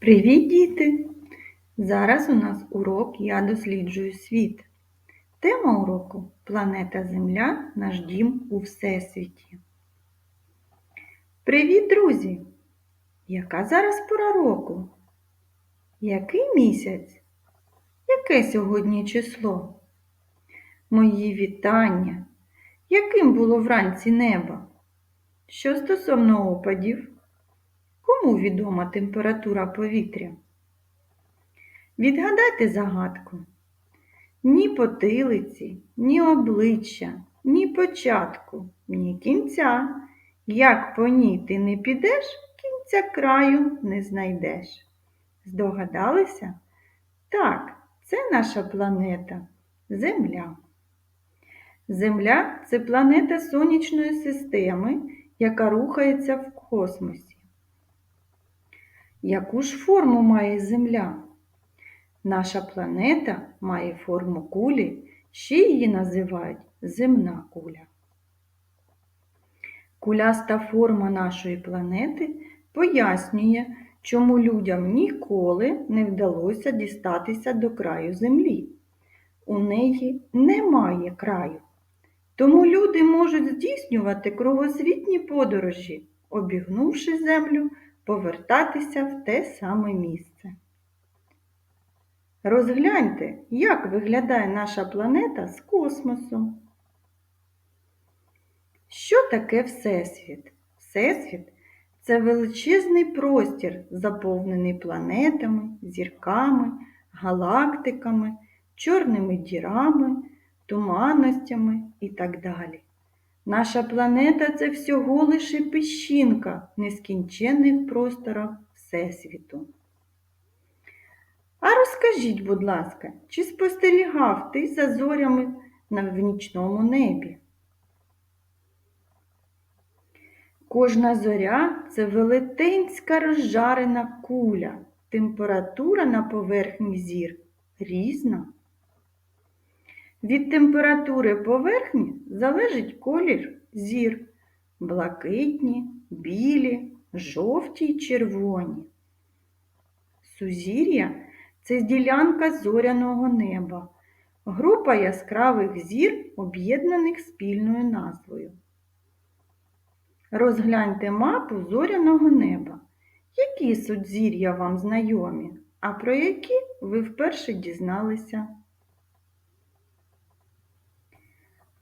Привіт, діти! Зараз у нас урок Я досліджую світ. Тема уроку Планета Земля наш дім у Всесвіті. Привіт, друзі! Яка зараз пора року? Який місяць? Яке сьогодні число? Мої вітання! Яким було вранці небо? Що стосовно опадів? Кому відома температура повітря? Відгадайте загадку. Ні потилиці, ні обличчя, ні початку, ні кінця. Як по ній ти не підеш, кінця краю не знайдеш. Здогадалися? Так, це наша планета Земля. Земля це планета сонячної системи, яка рухається в космосі. Яку ж форму має Земля? Наша планета має форму кулі, ще її називають земна куля. Куляста форма нашої планети пояснює, чому людям ніколи не вдалося дістатися до краю Землі. У неї немає краю. Тому люди можуть здійснювати кругосвітні подорожі, обігнувши землю, повертатися в те саме місце. Розгляньте, як виглядає наша планета з космосу. Що таке Всесвіт? Всесвіт це величезний простір, заповнений планетами, зірками, галактиками, чорними дірами, туманностями і так далі. Наша планета це всього лише піщинка в нескінченних просторах Всесвіту. А розкажіть, будь ласка, чи спостерігав ти за зорями в нічному небі? Кожна зоря це велетенська розжарена куля. Температура на поверхні зір різна. Від температури поверхні залежить колір зір блакитні, білі, жовті й червоні. Сузір'я це ділянка зоряного неба, група яскравих зір, об'єднаних спільною назвою. Розгляньте мапу зоряного неба. Які судзір'я вам знайомі, а про які ви вперше дізналися?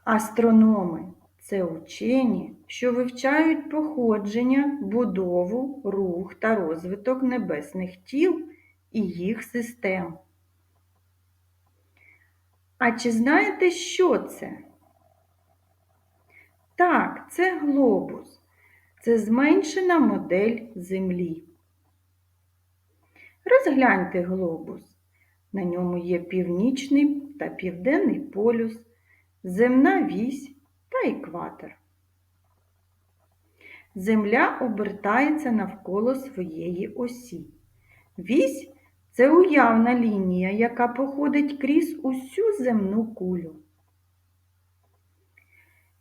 Астрономи це учені, що вивчають походження, будову, рух та розвиток небесних тіл і їх систем. А чи знаєте, що це? Так, це глобус. Це зменшена модель Землі. Розгляньте глобус. На ньому є північний та південний полюс, земна вісь та екватор. Земля обертається навколо своєї осі. Вісь це уявна лінія, яка походить крізь усю земну кулю.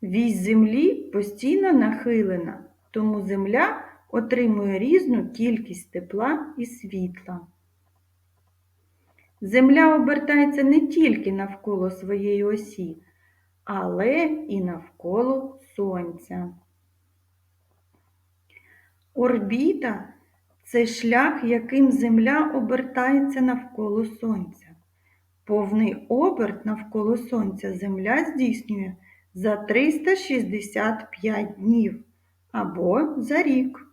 Вісь землі постійно нахилена, тому земля отримує різну кількість тепла і світла. Земля обертається не тільки навколо своєї осі, але і навколо Сонця. Орбіта це шлях, яким Земля обертається навколо Сонця. Повний оберт навколо Сонця Земля здійснює за 365 днів або за рік.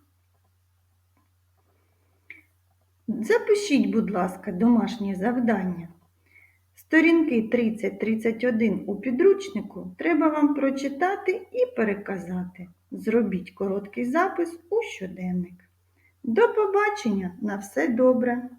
Запишіть, будь ласка, домашнє завдання. Сторінки 30-31 у підручнику треба вам прочитати і переказати. Зробіть короткий запис у щоденник. До побачення! На все добре!